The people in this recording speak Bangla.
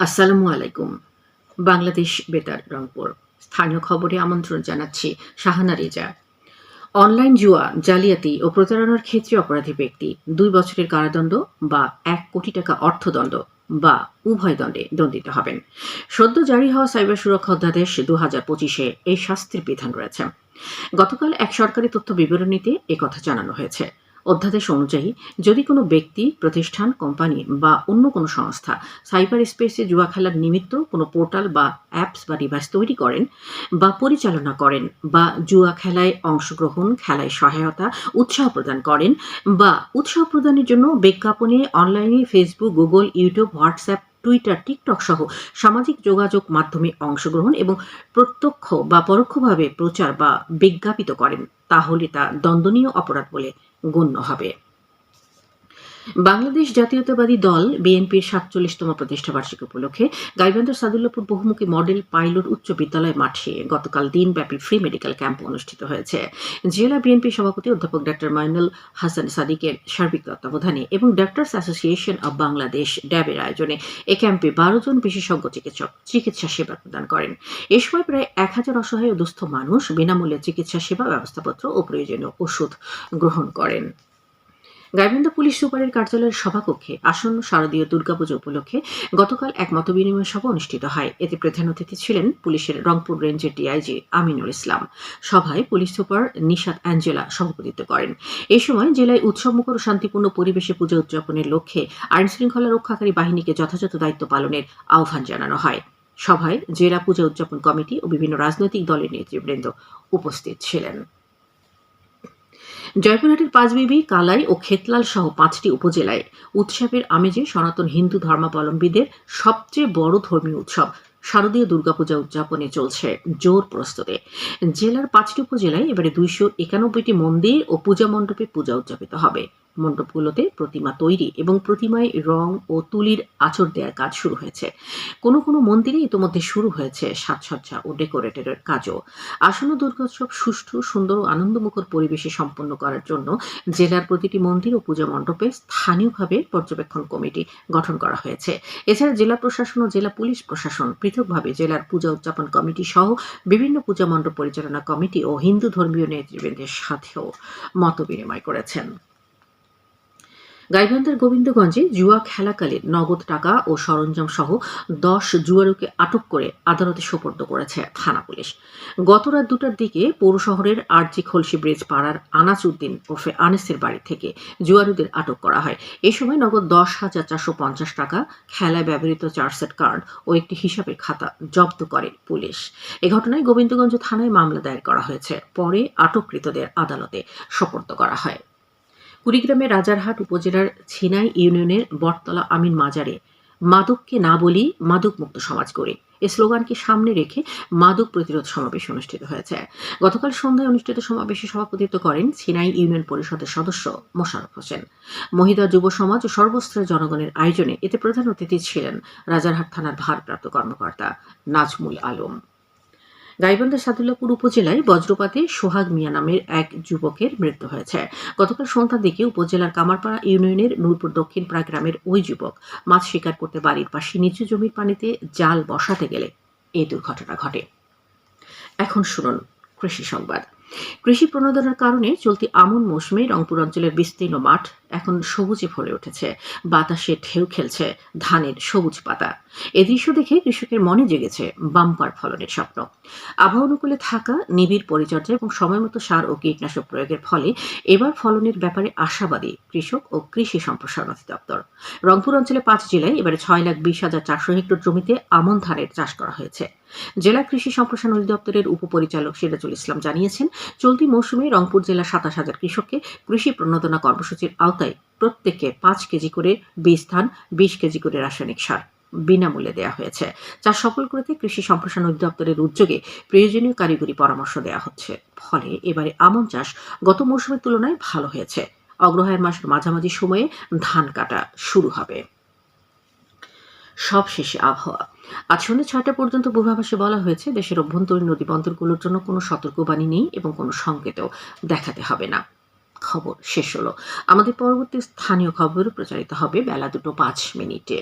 আসসালামু আলাইকুম। বাংলাদেশ বেতার, রংপুর। স্থানীয় খবরে আমন্ত্রণ জানাচ্ছি শাহানা রেজা। অনলাইন জুয়া, জালিয়াতি ও প্রতারণার ক্ষেত্রে অপরাধী ব্যক্তি, দুই বছরের কারাদণ্ড বা এক কোটি টাকা অর্থদণ্ড বা উভয় দণ্ডে দণ্ডিত হবেন। সদ্য জারি হওয়া সাইবার সুরক্ষা অধ্যাদেশ দু হাজার পঁচিশে এই শাস্তির বিধান রয়েছে। গতকাল এক সরকারি তথ্য বিবরণীতে একথা জানানো হয়েছে। অধ্যাদেশ অনুযায়ী যদি কোনো ব্যক্তি, প্রতিষ্ঠান, কোম্পানি বা অন্য কোনো সংস্থা সাইবার স্পেসে জুয়া খেলার নিমিত্ত কোনো পোর্টাল বা অ্যাপস বা ডিভাইস তৈরি করেন বা পরিচালনা করেন বা জুয়া খেলায় অংশগ্রহণ, খেলায় সহায়তা, উৎসাহ প্রদান করেন বা উৎসাহ প্রদানের জন্য বিজ্ঞাপনে অনলাইনে Facebook, Google, YouTube, WhatsApp, Twitter, TikTok সহ সামাজিক যোগাযোগ মাধ্যমে অংশগ্রহণ এবং প্রত্যক্ষ বা পরোক্ষভাবে প্রচার বা বিজ্ঞাপিত করেন, তাহলে তা দণ্ডনীয় অপরাধ বলে গণ্য হবে। বাংলাদেশ জাতীয়তাবাদী দল বিএনপির সাতচল্লিশতম প্রতিষ্ঠা বার্ষিকী উপলক্ষে গাইবান্ধার সাদুল্লাপুর বহুমুখী মডেল পাইলট উচ্চ বিদ্যালয় মাঠে গতকাল দিনব্যাপী ফ্রি মেডিকেল ক্যাম্প অনুষ্ঠিত হয়েছে। জেলা বিএনপি সভাপতি অধ্যাপক ডক্টর মাইনুল হাসান সাদিকের সার্বিক তত্ত্বাবধানে এবং ডক্টরস অ্যাসোসিয়েশন অব বাংলাদেশ ড্যাবের আয়োজনে এ ক্যাম্পে বারো জন বিশেষজ্ঞ চিকিৎসক চিকিৎসা সেবা প্রদান করেন। এ সময় প্রায় এক হাজার অসহায় দুস্থ মানুষ বিনামূল্যে চিকিৎসা সেবা, ব্যবস্থাপত্র ও প্রয়োজনীয় ওষুধ গ্রহণ করেন। গাইবান্ধা পুলিশ সুপারের কার্যালয়ের সভাকক্ষে আসন্ন শারদীয় দুর্গাপুজো উপলক্ষে গতকাল এক মতবিনিময় সভা অনুষ্ঠিত হয়। এতে প্রধান অতিথি ছিলেন পুলিশের রংপুর রেঞ্জের ডিআইজি আমিনুল ইসলাম। সভায় পুলিশ সুপার নিশাত অ্যাঞ্জেলা সভাপতিত্ব করেন। এ সময় জেলায় উৎসবমুখর ও শান্তিপূর্ণ পরিবেশে পুজো উদযাপনের লক্ষ্যে আইন শৃঙ্খলা রক্ষাকারী বাহিনীকে যথাযথ দায়িত্ব পালনের আহ্বান জানানো হয়। সভায় জেলা পূজা উদযাপন কমিটি ও বিভিন্ন রাজনৈতিক দলের নেতৃবৃন্দ উপস্থিত ছিলেন। জয়পুরহাটের পাঁচবিবি, কালাই ও খেতলাল সহ পাঁচটি উপজেলায় উৎসবের আমেজে সনাতন হিন্দু ধর্মাবলম্বীদের সবচেয়ে বড় ধর্মীয় উৎসব শারদীয় দুর্গাপূজা উদযাপনে চলছে জোর প্রস্তুতে। জেলার পাঁচটি উপজেলায় এবারে দুইশো একানব্বইটি মন্দির ও পূজা মণ্ডপে পূজা উদযাপিত হবে। মণ্ডপগুলোতে প্রতিমা তৈরি এবং প্রতিমায় রং ও তুলির আচর দেওয়ার কাজ শুরু হয়েছে। কোনো কোনো মন্দিরে ইতোমধ্যে শুরু হয়েছে সাজসজ্জা ও ডেকোরেটরের কাজও। আসন্ন দুর্গোৎসব সুষ্ঠু, সুন্দর ও আনন্দমুখর পরিবেশে সম্পন্ন করার জন্য জেলার প্রতিটি মন্দির ও পূজা মণ্ডপে স্থানীয়ভাবে পর্যবেক্ষণ কমিটি গঠন করা হয়েছে। এছাড়া জেলা প্রশাসন ও জেলা পুলিশ প্রশাসন পৃথকভাবে জেলার পূজা উদযাপন কমিটি সহ বিভিন্ন পূজা মণ্ডপ পরিচালনা কমিটি ও হিন্দু ধর্মীয় নেতৃবৃন্দের সাথেও মত বিনিময় করেছেন। গাইবান্ধার গোবিন্দগঞ্জে জুয়া খেলাকালীন নগদ টাকা ও সরঞ্জাম সহ দশ জুয়ারুকে আটক করে আদালতে সোপর্দ করেছে থানা পুলিশ। গত রাত দুটার দিকে পৌর শহরের আরজি খলসি ব্রিজ পাড়ার আনাস উদ্দিন ওরফে আনিসের বাড়ি থেকে জুয়ারুদের আটক করা হয়। এ সময় নগদ দশ হাজার চারশো পঞ্চাশ টাকা, খেলায় ব্যবহৃত চার্জসেট কার্ড ও একটি হিসাবের খাতা জব্দ করে পুলিশ। এ ঘটনায় গোবিন্দগঞ্জ থানায় মামলা দায়ের করা হয়েছে। পরে আটককৃতদের আদালতে সোপর্দ করা হয়। কুড়িগ্রামের রাজারহাট উপজেলার ছিনাই ইউনিয়নের বটতলা আমিন মাজারে, মাদককে না বলি মাদক মুক্ত সমাজ গড়ে। এ স্লোগানকে সামনে রেখে মাদক প্রতিরোধ সমাবেশ অনুষ্ঠিত হয়েছে। গতকাল সন্ধ্যায় অনুষ্ঠিত সমাবেশে সভাপতিত্ব করেন ছিনাই ইউনিয়ন পরিষদের সদস্য মোশারফ হোসেন। মহিলা যুব সমাজ ও সর্বস্তরের জনগণের আয়োজনে এতে প্রধান অতিথি ছিলেন রাজারহাট থানার ভারপ্রাপ্ত কর্মকর্তা নাজমুল আলম। গাইবান্ধা সাদুল্লাপুর উপজেলায় বজ্রপাতে সোহাগ মিয়া নামের এক যুবকের মৃত্যু হয়েছে। গতকাল সন্ধ্যার দিকে উপজেলার কামারপাড়া ইউনিয়নের নূরপুর দক্ষিণ পাড়া গ্রামের ওই যুবক মাছ শিকার করতে বাড়ির পাশে নিচু জমির পানিতে জাল বসাতে গেলে এই দুর্ঘটনা ঘটে। এখন শুনুন কৃষি সংবাদ। কৃষি প্রণোদনার কারণে চলতি আমন মৌসুমে রংপুর অঞ্চলের বিস্তীর্ণ মাঠ এখন সবুজে ভরে উঠেছে। বাতাসে ঢেউ খেলছে ধানের সবুজ পাতা। এ দৃশ্য দেখে কৃষকের মনে জেগেছে বাম্পার ফলনের স্বপ্ন। আবহাওয়া অনুকূলে থাকা, নিবিড় পরিচর্যা এবং সময়মতো সার ও কীটনাশক প্রয়োগের ফলে এবার ফলনের ব্যাপারে আশাবাদী কৃষক ও কৃষি সম্প্রসারণ অধিদপ্তর রংপুর অঞ্চলে পাঁচ জেলায় এবারে ছয় লাখ বিশ হাজার চারশো হেক্টর জমিতে আমন ধানের চাষ করা হয়েছে। জেলা কৃষি সম্প্রসারণ অধিদপ্তরের উপপরিচালক সিরাজুল ইসলাম জানিয়েছেন, চলতি মৌসুমে রংপুর জেলার সাতাশ হাজার কৃষককে কৃষি প্রণোদনা কর্মসূচির আওতায় প্রত্যেককে পাঁচ কেজি করে বীজ ধান, বিশ কেজি করে রাসায়নিক সার বিনামূল্যে দেওয়া হয়েছে, যা সফল করতে কৃষি সম্প্রসারণ অধিদপ্তরের উদ্যোগে প্রয়োজনীয় কারিগরি পরামর্শ দেওয়া হচ্ছে। ফলে এবারে আমন চাষ গত মৌসুমের তুলনায় ভালো হয়েছে। অগ্রহায়ণ মাসের মাঝামাঝি সময়ে ধান কাটা শুরু হবে। সবশেষে আবহাওয়া। আজ সন্ধ্যে ছয়টা পর্যন্ত পূর্বাভাসে বলা হয়েছে, দেশের অভ্যন্তরীণ নদী বন্দরগুলোর জন্য কোনো সতর্কবাণী নেই এবং কোনো সংকেতও দেখাতে হবে না। খবর শেষ হলো। আমাদের পরবর্তী স্থানীয় খবর প্রচারিত হবে বেলা দুটো পাঁচ মিনিটে।